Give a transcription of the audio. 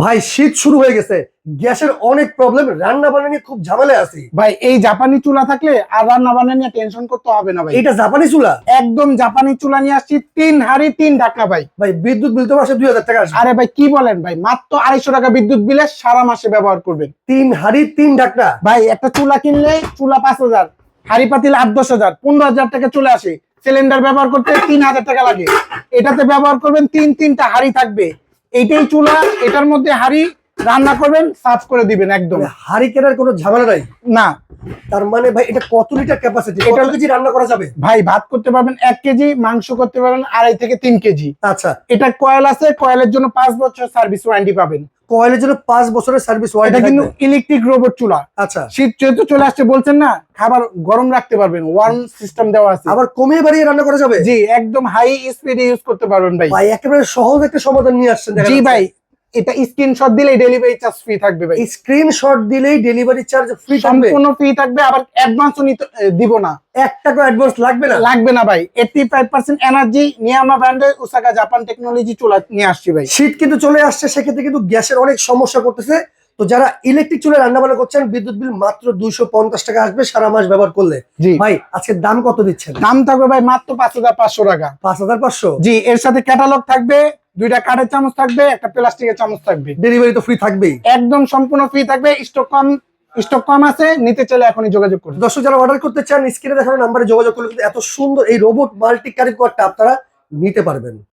ভাই শীত শুরু হয়ে গেছে। গ্যাসের অনেক প্রবলেম রান্না বান্না নিয়ে খুব ঝামেলায় আছি। ভাই এই জাপানি চুলা থাকলে আর রান্না বান্না নিয়ে টেনশন করতে হবে না ভাই। এটা জাপানি চুলা? একদম জাপানি চুলা নিয়ে আসছি তিন হাড়ি তিন ঢাকা ভাই। ভাই বিদ্যুৎ বিল তো মাসে দুই হাজার টাকা আরে ভাই কি বলেন ভাই? মাত্র আড়াইশো টাকা বিদ্যুৎ বিলে সারা মাসে ব্যবহার করবেন। তিন হাড়ি তিন ঢাকনা ভাই একটা চুলা কিনলে চুলা পাঁচ হাজার হাড়ি পাতিল আট দশ হাজার পনেরো হাজার টাকা চলে আসে। সিলিন্ডার ব্যবহার করতে তিন হাজার টাকা লাগে। এটাতে ব্যবহার করবেন তিন তিনটা হাড়ি থাকবে। এইটাই চুলা এটার মধ্যে হাড়ি রান্না করবেন সার্ভ করে দিবেন একদম। মানে হাড়ি কেনার কোনো ঝামেলা নাই? না। তার মানে ভাই এটা কত লিটার ক্যাপাসিটি এটা- কেজি রান্না করা যাবে? ভাই ভাত করতে পারবেন এক কেজি মাংস করতে পারবেন আড়াই থেকে তিন কেজি। আচ্ছা। এটা কয়েল আছে কয়েলের জন্য পাঁচ বছর সার্ভিস ওয়ারেন্টি পাবেন। কয়েলের জন্য পাঁচ বছরের সার্ভিস এটা কিন্তু ইলেকট্রিক রোবট চুলা। আচ্ছা। শীত যেহেতু চলে আসছে বলছেন না খাবার গরম রাখতে পারবেন ওয়ার্ম সিস্টেম দেওয়া আছে। আবার কমিয়ে বাড়িয়ে রান্না করা যাবে? জি একদম হাই স্পিডে ইউজ করতে পারবেন ভাই। ভাই একেবারে সহজ একটা সমাধান নিয়ে আসছেন দেখা জি ভাই এটা স্ক্রিনশট দিলেই ডেলিভারি চার্জ ফ্রি থাকবে ভাই। স্ক্রিনশট দিলেই ডেলিভারি চার্জ ফ্রি থাকবে? সম্পূর্ণ ফ্রি থাকবে আবার অ্যাডভান্সও নিতে দিব না। এক টাকা অ্যাডভান্স লাগবে না? লাগবে না ভাই। এইটটি ফাইভ পার্সেন্ট এনার্জি নিয়ামা ব্র্যান্ডের ওসাকা জাপান টেকনোলজি চুলা নিয়ে আসছি ভাই। শীত কিন্তু চলে আসছে সেক্ষেত্রে কিন্তু গ্যাসের অনেক সমস্যা করতেছে। তো যারা ইলেকট্রিক চুলে রান্না বান্না করছেন বিদ্যুৎ বিল মাত্র দুইশো পঞ্চাশ টাকা আসবে সারা মাস ব্যবহার করলে। জি। ভাই আজকে দাম কত দিচ্ছেন? দাম থাকবে ভাই মাত্র পাঁচ হাজার পাঁচশো টাকা। পাঁচ হাজার পাঁচশো? জি এর সাথে ক্যাটালগ থাকবে দুইটা কাঠের চামচ থাকবে একটা প্লাস্টিকের চামচ থাকবে। ডেলিভারি তো ফ্রি থাকবেই। একদম সম্পূর্ণ ফ্রি থাকবে স্টক কম স্টক কম আছে নিতে চাইলে এখনই যোগাযোগ করুন। দর্শক যারা অর্ডার করতে চান স্ক্রিনে দেখানো নাম্বারে যোগাযোগ করলে কিন্তু এত সুন্দর এই রোবট মাল্টি কারিগরটা আপনারা নিতে পারবেন।